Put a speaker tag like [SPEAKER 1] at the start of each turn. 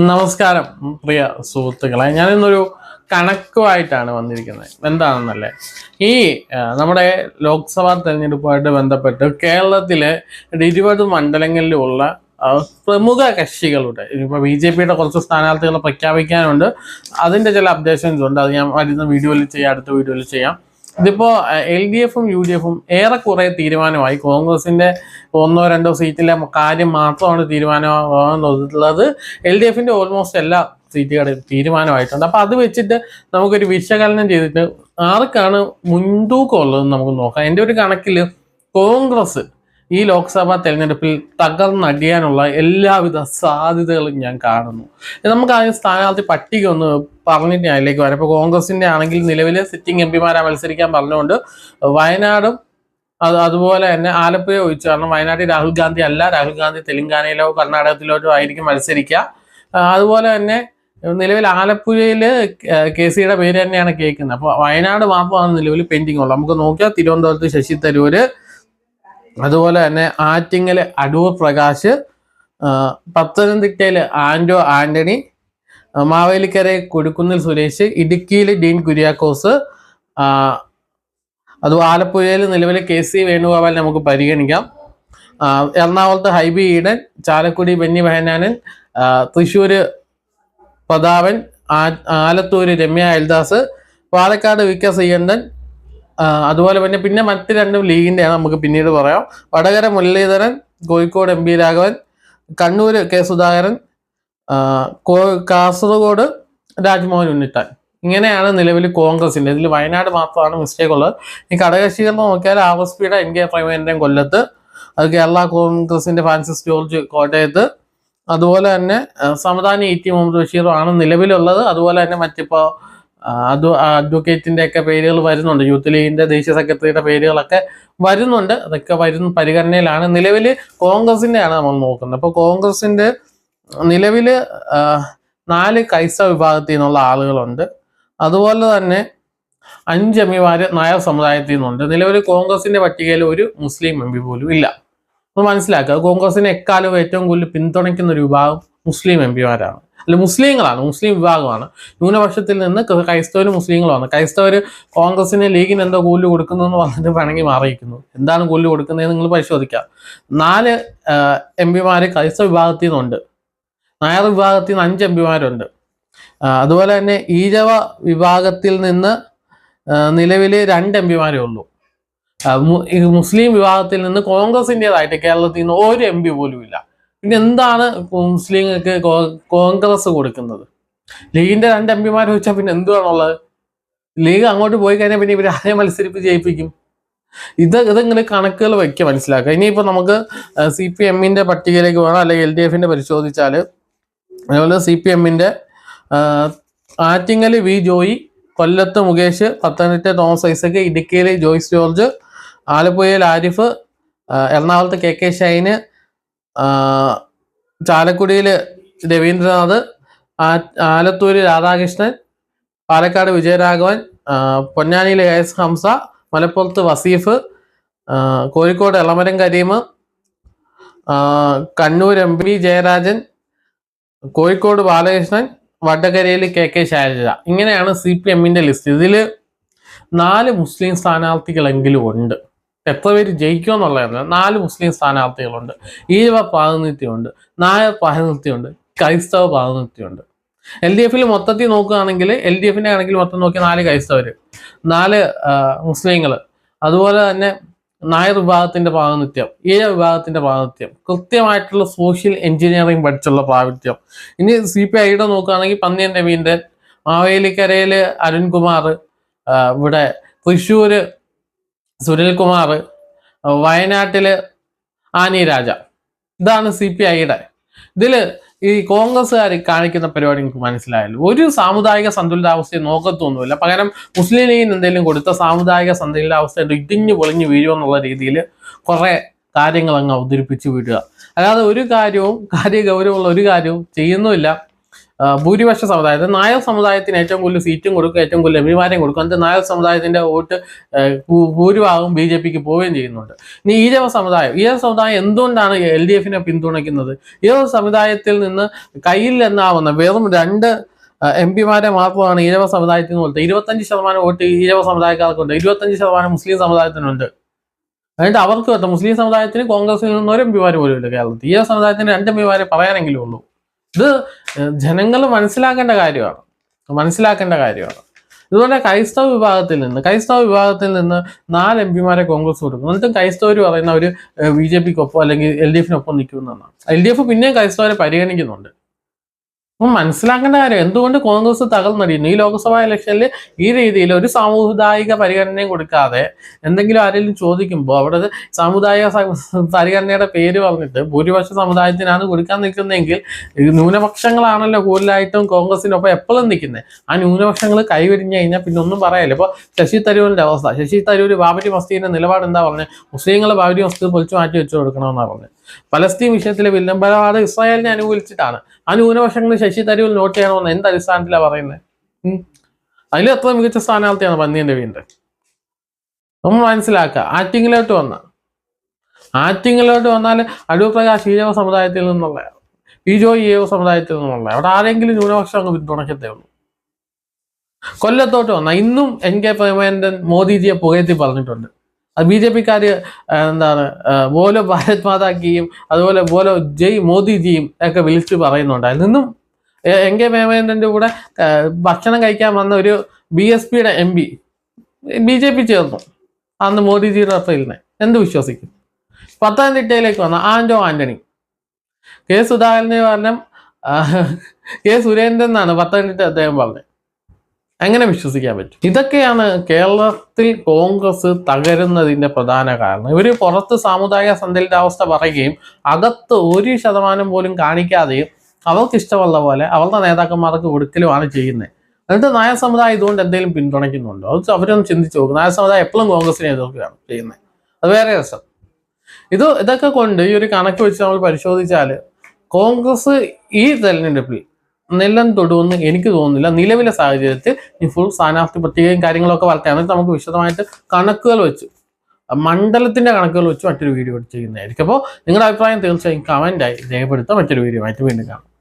[SPEAKER 1] നമസ്കാരം പ്രിയ സുഹൃത്തുക്കളെ. ഞാനിന്നൊരു കണക്കുമായിട്ടാണ് വന്നിരിക്കുന്നത്. എന്താണെന്നല്ലേ? ഈ നമ്മുടെ ലോക്സഭാ തെരഞ്ഞെടുപ്പുമായിട്ട് ബന്ധപ്പെട്ട് കേരളത്തിലെ ഇരുപത് മണ്ഡലങ്ങളിലുള്ള പ്രമുഖ കക്ഷികളുടെ ഇപ്പോൾ ബി ജെ പിയുടെ കുറച്ച് സ്ഥാനാർത്ഥികളെ പ്രഖ്യാപിക്കാനുണ്ട്. അതിന്റെ ചില അപ്ഡേഷൻസ് ഉണ്ട്. അത് ഞാൻ വരുന്ന വീഡിയോയിൽ ചെയ്യാം അടുത്ത വീഡിയോയിൽ ചെയ്യാം. ഇതിപ്പോ എൽ ഡി എഫും യു ഡി എഫും ഏറെക്കുറെ തീരുമാനമായി. കോൺഗ്രസിന്റെ ഒന്നോ രണ്ടോ സീറ്റിലെ കാര്യം മാത്രമാണ് തീരുമാനമാകുന്നത്. എൽ ഡി എഫിന്റെ ഓൾമോസ്റ്റ് എല്ലാ സീറ്റുകളും തീരുമാനമായിട്ടുണ്ട്. അപ്പൊ അത് വെച്ചിട്ട് നമുക്കൊരു വിശകലനം ചെയ്തിട്ട് ആർക്കാണ് മുൻതൂക്കം ഉള്ളതെന്ന് നമുക്ക് നോക്കാം. എന്റെ ഒരു കണക്കിൽ കോൺഗ്രസ് ഈ ലോക്സഭാ തെരഞ്ഞെടുപ്പിൽ തകർന്നടിയാനുള്ള എല്ലാവിധ സാധ്യതകളും ഞാൻ കാണുന്നു. നമുക്ക് ആദ്യം സ്ഥാനാർത്ഥി പട്ടിക ഒന്ന് പറഞ്ഞിട്ട് അതിലേക്ക് വരാം. ഇപ്പോൾ കോൺഗ്രസിന്റെ ആണെങ്കിൽ നിലവിലെ സിറ്റിംഗ് എം പിമാരെ മത്സരിക്കാൻ പറഞ്ഞുകൊണ്ട് വയനാടും അത് അതുപോലെ തന്നെ ആലപ്പുഴ ഒഴിച്ചു കാരണം വയനാട്ടിൽ രാഹുൽ ഗാന്ധി അല്ല. രാഹുൽ ഗാന്ധി തെലങ്കാനയിലോ കർണാടകത്തിലോ ആയിരിക്കും മത്സരിക്കുക. അതുപോലെ തന്നെ നിലവിൽ ആലപ്പുഴയിൽ കെ സിയുടെ പേര് തന്നെയാണ് കേൾക്കുന്നത്. അപ്പോൾ വയനാട് മാത്രമാണ് നിലവിൽ പെൻഡിങ് ഉള്ളത് നമുക്ക് നോക്കിയാൽ തിരുവനന്തപുരത്ത് ശശി തരൂര് അതുപോലെ തന്നെ ആറ്റിങ്ങൽ അടൂർ പ്രകാശ് പത്തനംതിട്ടയിൽ ആൻഡോ ആന്റണി മാവേലിക്കരയിൽ മാവേലിക്കര കൊടുക്കുന്നിൽ സുരേഷ് ഇടുക്കിയിൽ ഡീൻ കുര്യാക്കോസ് അത് ആലപ്പുഴയിൽ നിലവിൽ കെ സി വേണുഗോപാൽ നമുക്ക് പരിഗണിക്കാം. എറണാകുളത്ത് ഹൈബി ഈഡൻ ചാലക്കുടി ബെന്നി ബെഹനാനൻ തൃശ്ശൂർ പ്രതാപൻ ആ- ആലത്തൂര് രമ്യ അയൽദാസ് പാലക്കാട് വി കെ ആ, അതുപോലെ തന്നെ പിന്നെ മറ്റ് രണ്ടും ലീഗിന്റെയാണ് നമുക്ക് പിന്നീട് പറയാം. Vadakara Muraleedharan Kozhikode M Raghavan Kannur K Sudhakaran Kasaragod Rajmohan Unnithan. ഇങ്ങനെയാണ് നിലവിൽ കോൺഗ്രസിന്റെ. ഇതിൽ വയനാട് മാത്രമാണ് മിസ്റ്റേക്ക് ഉള്ളത്. ഈ ഘടകകക്ഷികൾ നോക്കിയാൽ ആർ എസ് പിയുടെ എൻ കെ പ്രേമേന്ദ്രൻ കൊല്ലത്ത് അത് കേരള കോൺഗ്രസിന്റെ ഫ്രാൻസിസ് ജോർജ് കോട്ടയത്ത്. അതുപോലെ തന്നെ സമദാനി ഇ ടി മുഹമ്മദ് ബഷീറും ആണ് നിലവിലുള്ളത്. അതുപോലെ തന്നെ മറ്റിപ്പോ ആ, അത് അഡ്വക്കേറ്റിന്റെ ഒക്കെ പേരുകൾ വരുന്നുണ്ട്. യൂത്ത് ലീഗിന്റെ ദേശീയ സെക്രട്ടറിയുടെ പേരുകളൊക്കെ വരുന്നുണ്ട്. അതൊക്കെ വരുന്ന പരിഗണനയിലാണ്. നിലവിൽ കോൺഗ്രസിന്റെയാണ് നമ്മൾ നോക്കുന്നത്. അപ്പോൾ കോൺഗ്രസിന്റെ നിലവിൽ നാല് ക്രൈസ്തവ വിഭാഗത്തിൽ നിന്നുള്ള ആളുകളുണ്ട്. അതുപോലെ തന്നെ അഞ്ച് എം പിമാര് നായർ സമുദായത്തിൽ നിന്നുണ്ട്. നിലവിൽ കോൺഗ്രസിന്റെ പട്ടികയിൽ ഒരു മുസ്ലിം എം പി പോലും ഇല്ല. അത് മനസ്സിലാക്കുക. കോൺഗ്രസിനെ എക്കാലവും ഏറ്റവും കൂടുതൽ പിന്തുണയ്ക്കുന്ന ഒരു വിഭാഗം മുസ്ലിം എം പിമാരാണ്. അല്ല മുസ്ലിങ്ങളാണ് മുസ്ലിം വിഭാഗമാണ്. ന്യൂനപക്ഷത്തിൽ നിന്ന് ക്രൈസ്തവർ മുസ്ലിങ്ങൾ വന്നു ക്രൈസ്തവർ കോൺഗ്രസിന് ലീഗിന് എന്തോ കൂലി കൊടുക്കുന്നു എന്ന് പറഞ്ഞിട്ട് പിണങ്ങി മാറിയിരിക്കുന്നു. എന്താണ് കൂലി കൊടുക്കുന്നത് നിങ്ങൾ പരിശോധിക്കാം. നാല് എം പിമാര് ക്രൈസ്തവ വിഭാഗത്തിൽ നിന്നുണ്ട്. നായർ വിഭാഗത്തിൽ നിന്ന് അഞ്ച് എം പിമാരുണ്ട്. അതുപോലെ തന്നെ ഈഴവ വിഭാഗത്തിൽ നിന്ന് നിലവിൽ രണ്ട് എം പിമാരേ ഉള്ളൂ. മുസ്ലിം വിഭാഗത്തിൽ നിന്ന് കോൺഗ്രസിന്റെതായിട്ട് കേരളത്തിൽ നിന്ന് ഒരു എം പി പോലും ഇല്ല പിന്നെ എന്താണ് മുസ്ലിങ്ങൾക്ക് കോൺഗ്രസ് കൊടുക്കുന്നത്? ലീഗിന്റെ രണ്ട് എം പിമാർ ചോദിച്ചാൽ പിന്നെ എന്തുവാണുള്ളത്? ലീഗ് അങ്ങോട്ട് പോയി കഴിഞ്ഞാൽ പിന്നെ ഇവർ ആരെ മത്സരിപ്പ് ജയിപ്പിക്കും? ഇത് ഇതിങ്ങനെ കണക്കുകൾ വയ്ക്കുക മനസ്സിലാക്കുക ഇനിയിപ്പോൾ നമുക്ക് സി പി എമ്മിന്റെ പട്ടികയിലേക്ക് പോകണം അല്ലെങ്കിൽ എൽ ഡി എഫിന്റെ പരിശോധിച്ചാൽ അതുപോലെ സി പി എമ്മിന്റെ ആറ്റിങ്ങൽ വി ജോയി കൊല്ലത്ത് മുകേഷ് പത്തനംതിട്ട തോമസ് ഐസക് ഇടുക്കിയിൽ ജോയ്സ് ജോർജ് ആലപ്പുഴയിൽ ആരിഫ് എറണാകുളത്ത് കെ കെ ഷൈന് ചാലക്കുടിയിൽ രവീന്ദ്രനാഥ് ആലത്തൂര് രാധാകൃഷ്ണൻ പാലക്കാട് വിജയരാഘവൻ എ എസ് ഹംസ മലപ്പുറത്ത് വസീഫ് കോഴിക്കോട് എളമരം കരീം കണ്ണൂർ എം പി ജയരാജൻ കോഴിക്കോട് ബാലകൃഷ്ണൻ വടകരയിൽ കെ കെ ശൈലജ ഇങ്ങനെയാണ് സി പി എമ്മിന്റെ ലിസ്റ്റ്. ഇതിൽ നാല് മുസ്ലിം സ്ഥാനാർത്ഥികളെങ്കിലും ഉണ്ട്. എത്ര പേര് ജയിക്കുമെന്നുള്ളതല്ല നാല് മുസ്ലിം സ്ഥാനാർത്ഥികളുണ്ട്. ഈഴവ പ്രാതിനിധ്യമുണ്ട് നായർ പ്രാതിനിധ്യമുണ്ട് ക്രൈസ്തവ പ്രാതിനിധ്യമുണ്ട്. എൽ ഡി എഫിൽ മൊത്തത്തിൽ നോക്കുകയാണെങ്കിൽ എൽ ഡി എഫിന്റെ ആണെങ്കിൽ മൊത്തം നോക്കിയാൽ നാല് ക്രൈസ്തവർ നാല് മുസ്ലിങ്ങൾ അതുപോലെ തന്നെ നായർ വിഭാഗത്തിന്റെ പ്രാതിനിധ്യം ഈഴ വിഭാഗത്തിന്റെ പ്രാതിനിധ്യം കൃത്യമായിട്ടുള്ള സോഷ്യൽ എഞ്ചിനീയറിംഗ് പഠിച്ചുള്ള പ്രാതിനിധ്യം. ഇനി സി പി ഐയുടെ നോക്കുകയാണെങ്കിൽ പന്നിയൻ രവീന്ദ്രൻ മാവേലിക്കരയിൽ അരുൺകുമാർ ഇവിടെ തൃശ്ശൂര് സുനിൽകുമാർ വയനാട്ടിൽ ആനി രാജ. ഇതാണ് സി പി ഐയുടെ. ഇതിൽ ഈ കോൺഗ്രസ്സുകാർ കാണിക്കുന്ന പരിപാടി എനിക്ക് മനസ്സിലായല്ലോ. ഒരു സാമുദായിക സന്തുലിതാവസ്ഥയെ നോക്കത്തൊന്നുമില്ല. പകരം മുസ്ലിം ലീഗിന് എന്തെങ്കിലും കൊടുത്ത സാമുദായിക സന്തുലിതാവസ്ഥ ഇടിഞ്ഞു പൊളിഞ്ഞു വീഴുമെന്നുള്ള രീതിയിൽ കുറേ കാര്യങ്ങൾ അങ്ങ് അവതരിപ്പിച്ച് വിടുക. അല്ലാതെ ഒരു കാര്യവും കാര്യ ഗൗരവമുള്ള ഒരു കാര്യവും ചെയ്യുന്നുമില്ല. ഭൂരിപക്ഷ സമുദായത്തിൽ നായർ സമുദായത്തിന് ഏറ്റവും കൂടുതൽ സീറ്റും കൊടുക്കുക ഏറ്റവും കൂടുതൽ എംപിമാരെയും കൊടുക്കുക. എന്നിട്ട് നായർ സമുദായത്തിന്റെ വോട്ട് ഭൂരിഭാഗവും ബി ജെ പിക്ക് പോവുകയും ചെയ്യുന്നുണ്ട്. ഇനി ഈഴവ സമുദായം ഈഴവ സമുദായം എന്തുകൊണ്ടാണ് എൽ ഡി എഫിനെ പിന്തുണയ്ക്കുന്നത്? ഈഴവ സമുദായത്തിൽ നിന്ന് കയ്യിൽ എന്നാവുന്ന വെറും രണ്ട് എം പിമാരെ മാത്രമാണ് ഈഴവ സമുദായത്തിന് കൊടുത്തത് ഇരുപത്തഞ്ച് ശതമാനം വോട്ട് ഈഴവ സമുദായക്കാർക്കുണ്ട്. ഇരുപത്തഞ്ച് ശതമാനം മുസ്ലിം സമുദായത്തിനുണ്ട്. എന്നിട്ട് അവർക്ക് പറ്റും മുസ്ലിം സമുദായത്തിന് കോൺഗ്രസിൽ നിന്ന് ഒരു എം പിമാർ പോലും ഇല്ല കേരളത്തിൽ. ഈഴവ സമുദായത്തിന് രണ്ട് എം പിമാരെ പറയാനെങ്കിലും ഉള്ളൂ. ഇത് ജനങ്ങൾ മനസ്സിലാക്കേണ്ട കാര്യമാണ്. മനസ്സിലാക്കേണ്ട കാര്യമാണ്. ഇതുപോലെ ക്രൈസ്തവ വിഭാഗത്തിൽ നിന്ന് ക്രൈസ്തവ വിഭാഗത്തിൽ നിന്ന് നാല് എം പിമാരെ കോൺഗ്രസ് കൊടുക്കും എന്നിട്ടും ക്രൈസ്തവർ പറയുന്ന ഒരു ബി ജെ പിക്കൊപ്പം അല്ലെങ്കിൽ എൽ ഡി എഫിനൊപ്പം നിൽക്കുന്നതാണ് എൽ ഡി എഫ് പിന്നെയും ക്രൈസ്തവരെ പരിഗണിക്കുന്നുണ്ട്. അപ്പം മനസ്സിലാക്കേണ്ട കാര്യം എന്തുകൊണ്ട് കോൺഗ്രസ് തകർന്നടിയുന്നു? ഈ ലോക്സഭാ ഇലക്ഷനിൽ ഈ രീതിയിൽ ഒരു സാമുദായിക പരിഗണനയും കൊടുക്കാതെ എന്തെങ്കിലും ആരെങ്കിലും ചോദിക്കുമ്പോൾ അവിടെ സാമുദായിക പരിഗണനയുടെ പേര് പറഞ്ഞിട്ട് ഭൂരിപക്ഷ സമുദായത്തിനാണ് കൊടുക്കാൻ നിൽക്കുന്നതെങ്കിൽ ന്യൂനപക്ഷങ്ങളാണല്ലോ കൂടുതലായിട്ടും കോൺഗ്രസിനൊപ്പം എപ്പോഴും നിൽക്കുന്നത്. ആ ന്യൂനപക്ഷങ്ങൾ കൈവരിഞ്ഞു കഴിഞ്ഞാൽ പിന്നെ ഒന്നും പറയാനില്ല ഇപ്പോൾ ശശി തരൂരിന്റെ അവസ്ഥ. ശശി തരൂർ ബാബരി മസ്തിന്റെ നിലപാട് എന്താ പറഞ്ഞത് മുസ്ലിങ്ങളെ ബാബരി മസ്ജിദ് പൊളിച്ചു മാറ്റി വെച്ചു കൊടുക്കണമെന്നാണ് പറഞ്ഞത് പലസ്തീൻ വിഷയത്തിലെ വില്ലംബരവാദം ഇസ്രായേലിനെ അനുകൂലിച്ചിട്ടാണ്. ആ ന്യൂനപക്ഷങ്ങൾ ശശി തരൂർ നോട്ട് ചെയ്യണമെന്ന് എന്ത് അടിസ്ഥാനത്തിലാണ് പറയുന്നത് അതിൽ എത്ര മികച്ച സ്ഥാനാർത്ഥിയാണ് പന്നിയന്റെ വീണ്ടും നമ്മൾ മനസ്സിലാക്കുക ആറ്റിങ്ങിലോട്ട് വന്ന. ആറ്റിങ്ങിലോട്ട് വന്നാൽ അടൂർ പ്രകാശ് ഈഴവ സമുദായത്തിൽ നിന്നുള്ള ഈജോ ഈഴവ സമുദായത്തിൽ നിന്നുള്ള അവിടെ ആരെങ്കിലും ന്യൂനപക്ഷം അങ്ങ് പിന്തുണയ്ക്കത്തേ ഉള്ളൂ. കൊല്ലത്തോട്ട് വന്ന. ഇന്നും എൻ കെ പ്രേമേന്ദ്രൻ മോദിജിയെ പുകയത്തി പറഞ്ഞിട്ടുണ്ട്. അത് ബി ജെ പിക്കാര് എന്താണ് ബോലോ ഭാരത് മാതാക്കിയും അതുപോലെ ബോലോ ജയ് മോദിജിയും ഒക്കെ വിളിച്ചു പറയുന്നുണ്ട് അതിൽ നിന്നും കെ മേമേന്ദ്രന്റെ കൂടെ ഭക്ഷണം കഴിക്കാൻ വന്ന ഒരു ബി എസ് പിയുടെ M P B J P ചേർന്നു. അന്ന് മോദിജിയുടെ റഫേലിനെ എന്ത് വിശ്വസിക്കും? പത്തനംതിട്ടയിലേക്ക് വന്ന ആന്റോ ആന്റണി. കെ സുധാകരനെ പറഞ്ഞ കെ സുരേന്ദ്രൻ എന്നാണ് പത്തനംതിട്ട അദ്ദേഹം പറഞ്ഞത്. എങ്ങനെ വിശ്വസിക്കാൻ പറ്റും? ഇതൊക്കെയാണ് കേരളത്തിൽ കോൺഗ്രസ് തകരുന്നതിന്റെ പ്രധാന കാരണം. ഇവർ പുറത്ത് സാമുദായിക സന്തുലിതാവസ്ഥ പറയുകയും അകത്ത് ഒരു ശതമാനം പോലും കാണിക്കാതെയും അവർക്ക് ഇഷ്ടമുള്ള പോലെ അവരുടെ നേതാക്കന്മാർക്ക് കൊടുക്കലുമാണ് ചെയ്യുന്നത്. എന്നിട്ട് നായ സമുദായം ഇതുകൊണ്ട് എന്തെങ്കിലും പിന്തുണയ്ക്കുന്നുണ്ടോ? അത് അവരൊന്നും ചിന്തിച്ചു നോക്കും. നായ സമുദായം എപ്പോഴും കോൺഗ്രസിനെ എതിർക്കുകയാണ് ചെയ്യുന്നത്. അത് വേറെ രസം. ഇത് ഇതൊക്കെ കൊണ്ട് ഈ ഒരു കണക്ക് വെച്ച് നമ്മൾ പരിശോധിച്ചാൽ കോൺഗ്രസ് ഈ തെരഞ്ഞെടുപ്പിൽ നെല്ലം തൊടുമെന്ന് എനിക്ക് തോന്നുന്നില്ല. നിലവിലെ സാഹചര്യത്തിൽ ഈ ഫുൾ സ്ഥാനാർത്ഥി പട്ടികയും കാര്യങ്ങളൊക്കെ എന്നിട്ട് നമുക്ക് വിശദമായിട്ട് കണക്കുകൾ വെച്ച് മണ്ഡലത്തിന്റെ കണക്കുകൾ വെച്ച് മറ്റൊരു വീഡിയോ ചെയ്യുന്നതായിരിക്കും. അപ്പോൾ നിങ്ങളുടെ അഭിപ്രായം തീർച്ചയായും കമന്റായി രേഖപ്പെടുത്താം. മറ്റൊരു വീഡിയോ ആയിട്ട് വീണ്ടും കാണാം.